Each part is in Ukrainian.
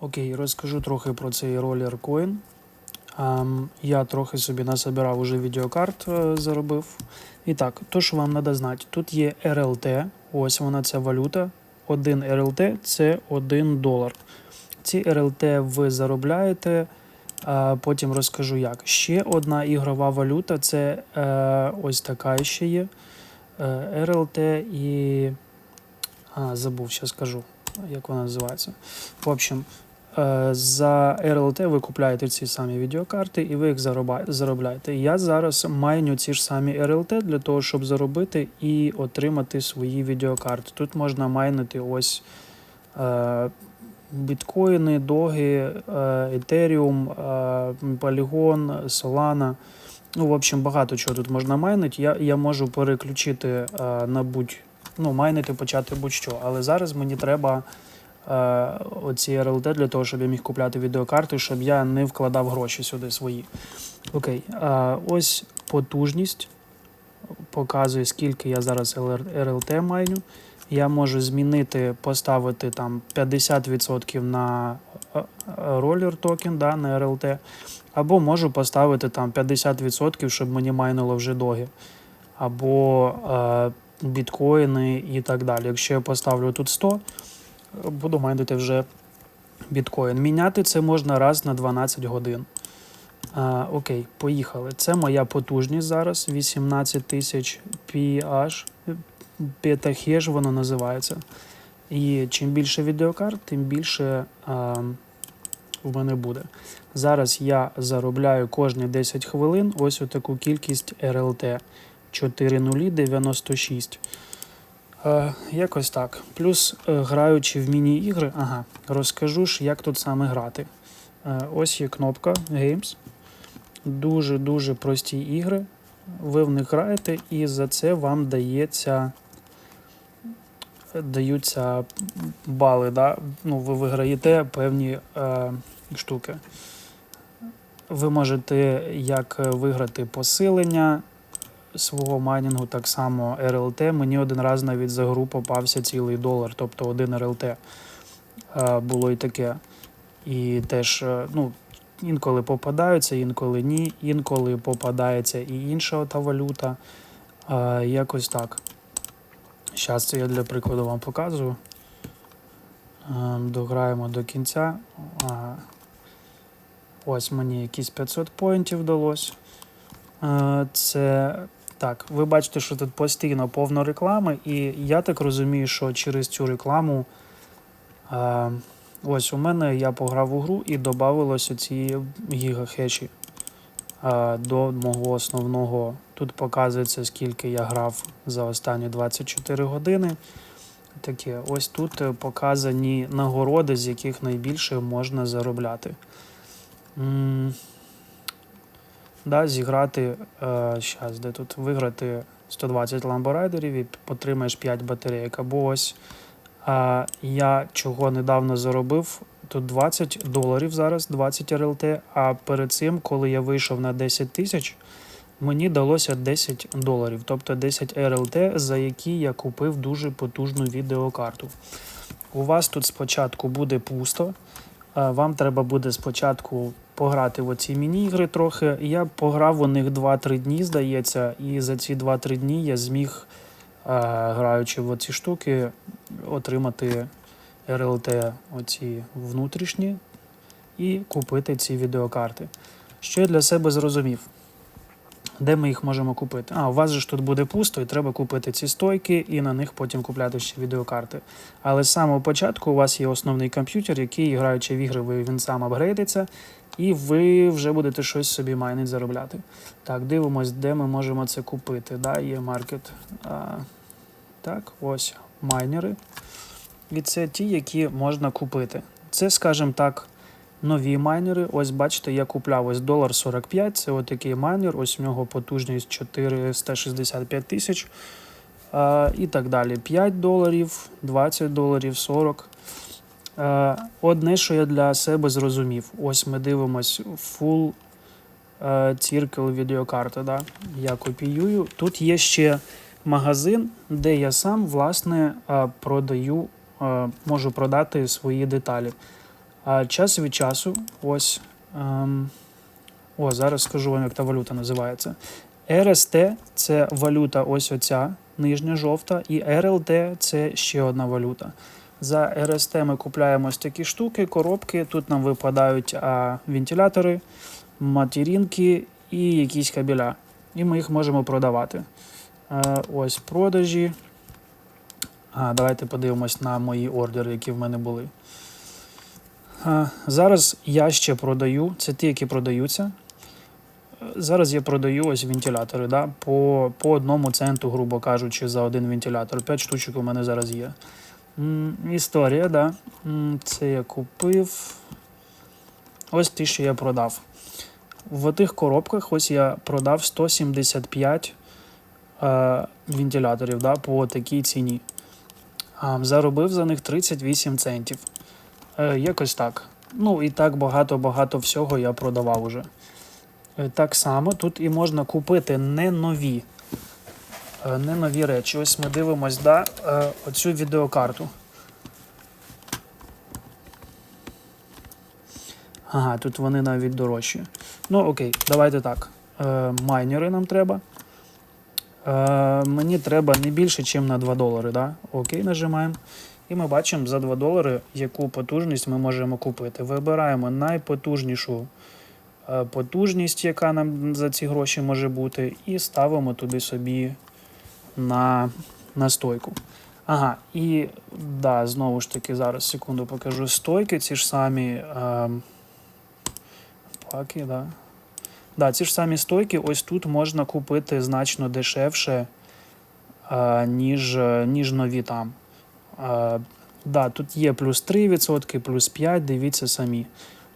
Окей, розкажу трохи про цей ролер Coin. Ем, я трохи собі насобирав уже відеокарт, е, заробив. І так, то, що вам треба знати, тут є RLT, ось вона ця валюта. Один RLT це 1 долар. Ці RLT ви заробляєте, а потім розкажу як. Ще одна ігрова валюта це е, ось така ще є. Е, RLT і. А, забув, ще скажу, як вона називається. В общем, е, за RLT ви купляєте ці самі відеокарти і ви їх заробляєте. Я зараз майню ці ж самі RLT для того, щоб заробити і отримати свої відеокарти. Тут можна майнити ось е, біткоїни, доги, е, Ethereum, е, Solana. Ну, в общем, багато чого тут можна майнити. Я, я можу переключити е, на будь ну, майнити почати будь-що. Але зараз мені треба е, оці RLT для того, щоб я міг купляти відеокарти, щоб я не вкладав гроші сюди свої. Окей, е, ось потужність. Показує, скільки я зараз RLT майню. Я можу змінити, поставити там 50% на е, е, ролер токен, да, на RLT, або можу поставити там 50%, щоб мені майнило вже доги. Або е, біткоїни і так далі. Якщо я поставлю тут 100, буду майнити вже біткоін. Міняти це можна раз на 12 годин. А, окей, поїхали. Це моя потужність зараз. 18 тисяч PH, петахеш воно називається. І чим більше відеокарт, тим більше а, в мене буде. Зараз я заробляю кожні 10 хвилин ось таку кількість RLT. 4096. Е, якось так. Плюс е, граючи в міні-ігри, ага, розкажу ж, як тут саме грати. Е, ось є кнопка Games. Дуже-дуже прості ігри. Ви в них граєте, і за це вам дається. Даються бали, да? ну, ви виграєте певні е, штуки. Ви можете як виграти посилення, свого майнінгу так само RLT. Мені один раз навіть за гру попався цілий долар, тобто один RLT е, було і таке. І теж, е, ну, інколи попадаються, інколи ні, інколи попадається і інша та валюта. Е, Якось так. Зараз це я для прикладу вам показую. Дограємо до кінця. Ось мені якісь 500 поінтів вдалося. Це так, ви бачите, що тут постійно повно реклами, і я так розумію, що через цю рекламу е, ось у мене я пограв у гру і додавалося ці гігахеші е, до мого основного. Тут показується, скільки я грав за останні 24 години. Таке, ось тут показані нагороди, з яких найбільше можна заробляти. Да, зіграти зараз, де тут виграти 120 ламборайдерів і отримаєш 5 батарейок. Або ось а, я чого недавно заробив. Тут 20 доларів зараз, 20 РЛТ. А перед цим, коли я вийшов на 10 тисяч, мені далося 10 доларів, тобто 10 РЛТ, за які я купив дуже потужну відеокарту. У вас тут спочатку буде пусто. Вам треба буде спочатку пограти в оці міні-ігри трохи. Я пограв у них 2-3 дні, здається, і за ці 2-3 дні я зміг, граючи в оці штуки, отримати РЛТ оці внутрішні і купити ці відеокарти. Що я для себе зрозумів? Де ми їх можемо купити? А, у вас же ж тут буде пусто, і треба купити ці стойки і на них потім купляти ще відеокарти. Але з самого початку у вас є основний комп'ютер, який, граючи в ігри, він сам апгрейдиться, і ви вже будете щось собі майнить заробляти. Так, дивимось, де ми можемо це купити. Да, Є маркет. А, так, ось майнери. І це ті, які можна купити. Це, скажімо так, нові майнери. Ось бачите, я купляв ось долар 45, це отакий майнер, ось в нього потужність 465 тисяч. І так далі. 5 доларів, 20 доларів, 40. Е, Одне, що я для себе зрозумів, ось ми дивимось Full е, Circle відеокарта. Да? Я копіюю. Тут є ще магазин, де я сам власне е, продаю, можу продати свої деталі. А час від часу, ось. Ем, о, зараз скажу вам, як та валюта називається. РСТ це валюта, ось оця нижня жовта, і РЛТ це ще одна валюта. За РСТ ми купляємо ось такі штуки, коробки. Тут нам випадають а, вентилятори, материнки і якісь кабеля. І ми їх можемо продавати. Е, ось продажі. А, давайте подивимось на мої ордери, які в мене були. А, зараз я ще продаю, це ті, які продаються. Е, Зараз я продаю ось вентилятори да, по, по одному центу, грубо кажучи, за один вентилятор. 5 штучок у мене зараз є. Історія, да. Це я купив. Ось ті, що я продав. В тих коробках ось я продав 175 е, вентиляторів да, по такій ціні. А, заробив за них 38 центів. Е, якось так. Ну і так багато-багато всього я продавав уже. Е, Так само тут і можна купити не нові, не нові речі. Ось ми дивимось да, е, оцю відеокарту. Ага, тут вони навіть дорожчі. Ну, окей, давайте так. Е, майнери нам треба. Е, мені треба не більше, ніж на 2 долари. Да? Окей, нажимаємо. І ми бачимо за 2 долари, яку потужність ми можемо купити. Вибираємо найпотужнішу е, потужність, яка нам за ці гроші може бути, і ставимо туди собі на, на стойку. Ага, і да, знову ж таки, зараз секунду покажу стойки, ці ж самі. Е, паки, да. Да, ці ж самі стойки, ось тут можна купити значно дешевше, а, ніж, е, ніж нові там. А, да, тут є плюс 3%, плюс 5%, дивіться самі.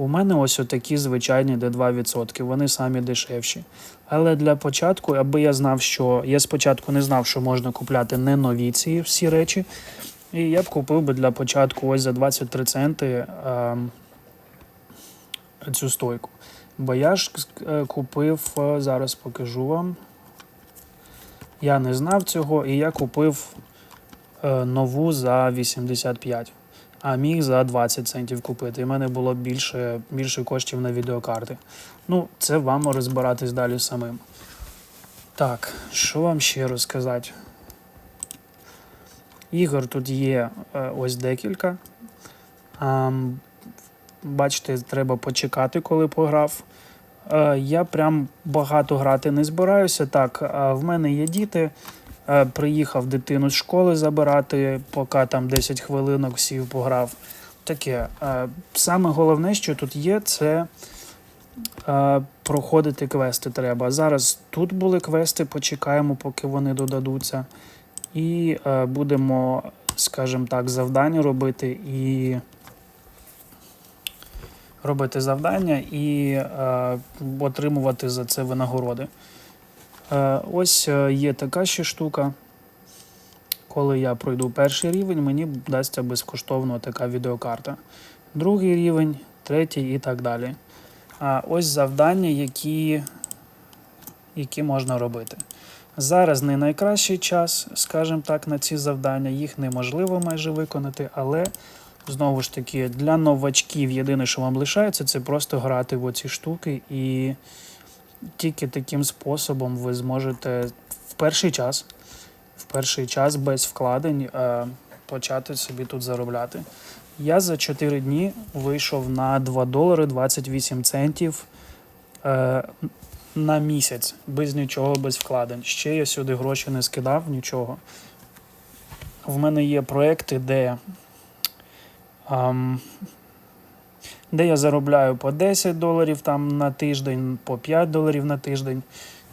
У мене ось отакі звичайні, де 2%, вони самі дешевші. Але для початку, аби я знав, що я спочатку не знав, що можна купляти не нові ці всі речі. І я б купив би для початку ось за 23 центи а, цю стойку. Бо я ж е, купив, е, зараз покажу вам. Я не знав цього, і я купив е, нову за 85, а міг за 20 центів купити. І в мене було більше, більше коштів на відеокарти. Ну, це вам розбиратись далі самим. Так, що вам ще розказати? Ігор тут є е, ось декілька. Бачите, треба почекати, коли пограв. Е, Я прям багато грати не збираюся. Так, е, в мене є діти. Е, Приїхав дитину з школи забирати, поки там 10 хвилинок сів пограв. Таке. Е, Саме головне, що тут є, це е, проходити квести треба. Зараз тут були квести, почекаємо, поки вони додадуться. І будемо, скажімо так, завдання робити і робити завдання і отримувати за це винагороди. Е, ось е, є така ще штука. Коли я пройду перший рівень, мені дасться безкоштовно така відеокарта. Другий рівень, третій і так далі. А ось завдання, які, які можна робити. Зараз не найкращий час, скажімо так, на ці завдання. Їх неможливо майже виконати, але Знову ж таки, для новачків єдине, що вам лишається, це просто грати в оці штуки, і тільки таким способом ви зможете в перший час, в перший час без вкладень е, почати собі тут заробляти. Я за 4 дні вийшов на 2 долари 28 центів е, на місяць, без нічого, без вкладень. Ще я сюди гроші не скидав, нічого. В мене є проекти, де ам, де я заробляю по 10 доларів там на тиждень, по 5 доларів на тиждень.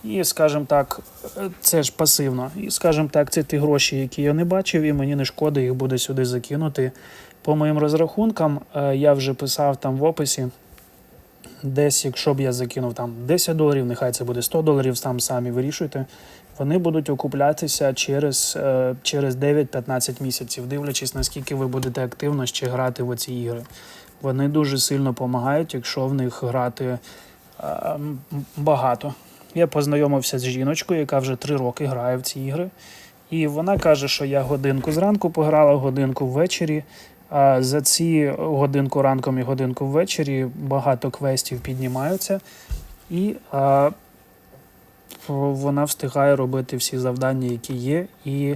І, скажімо так, це ж пасивно. І, скажімо так, це ті гроші, які я не бачив, і мені не шкода їх буде сюди закинути. По моїм розрахункам, е, я вже писав там в описі. Десь, якщо б я закинув там 10 доларів, нехай це буде 100 доларів, там самі вирішуйте. Вони будуть окуплятися через, е, через 9-15 місяців, дивлячись, наскільки ви будете активно ще грати в оці ігри. Вони дуже сильно допомагають, якщо в них грати е, багато. Я познайомився з жіночкою, яка вже 3 роки грає в ці ігри. І вона каже, що я годинку зранку пограла, годинку ввечері. А за ці годинку ранком і годинку ввечері багато квестів піднімаються, і а, вона встигає робити всі завдання, які є. І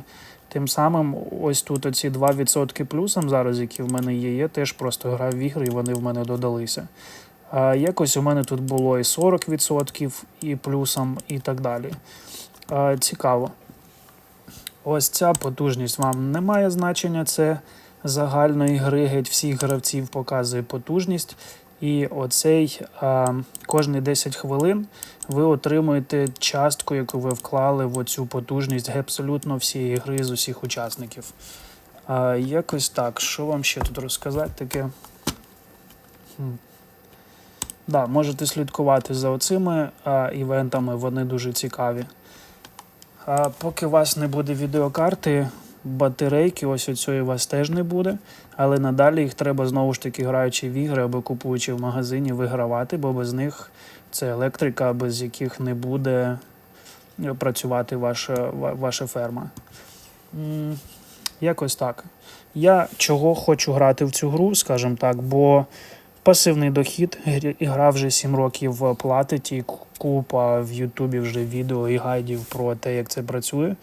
тим самим, ось тут оці 2% плюсом зараз, які в мене є, я теж просто грав в ігри, і вони в мене додалися. А якось у мене тут було і 40%, і плюсом, і так далі. А, цікаво. Ось ця потужність вам не має значення, це загальної гри геть всіх гравців показує потужність. І оцей кожні 10 хвилин ви отримуєте частку, яку ви вклали в оцю потужність абсолютно всієї гри з усіх учасників. Якось так. Що вам ще тут розказати таке? Хм. Да, можете слідкувати за оцими а, івентами, вони дуже цікаві. А поки у вас не буде відеокарти, батарейки, ось оцієї у вас теж не буде. Але надалі їх треба знову ж таки граючи в ігри або купуючи в магазині, вигравати, бо без них це електрика, без яких не буде е, працювати ваша, ваша ферма. Якось так. Я чого хочу грати в цю гру, скажімо так, бо пасивний дохід, гра вже 7 років платить, і купа в Ютубі вже відео і гайдів про те, як це працює.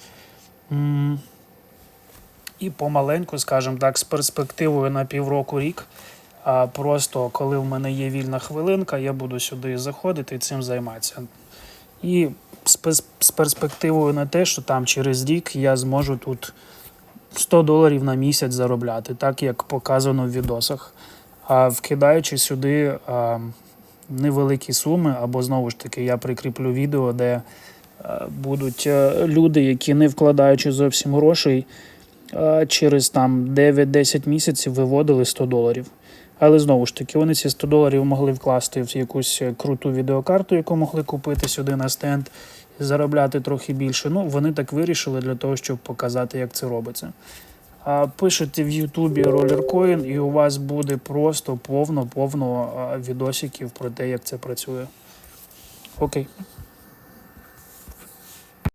І помаленьку, скажімо так, з перспективою на півроку рік. А просто коли в мене є вільна хвилинка, я буду сюди заходити і цим займатися. І з перспективою на те, що там через рік я зможу тут 100 доларів на місяць заробляти, так як показано в відосах. А вкидаючи сюди а, невеликі суми, або знову ж таки, я прикріплю відео, де а, будуть е, люди, які не вкладаючи зовсім грошей, а, через там 9-10 місяців виводили 100 доларів. Але знову ж таки, вони ці 100 доларів могли вкласти в якусь е, круту відеокарту, яку могли купити сюди на стенд і заробляти трохи більше. Ну, вони так вирішили для того, щоб показати, як це робиться. А пишете в Ютубі ролеркоін, і у вас буде просто повно-повно відосиків про те, як це працює. Окей.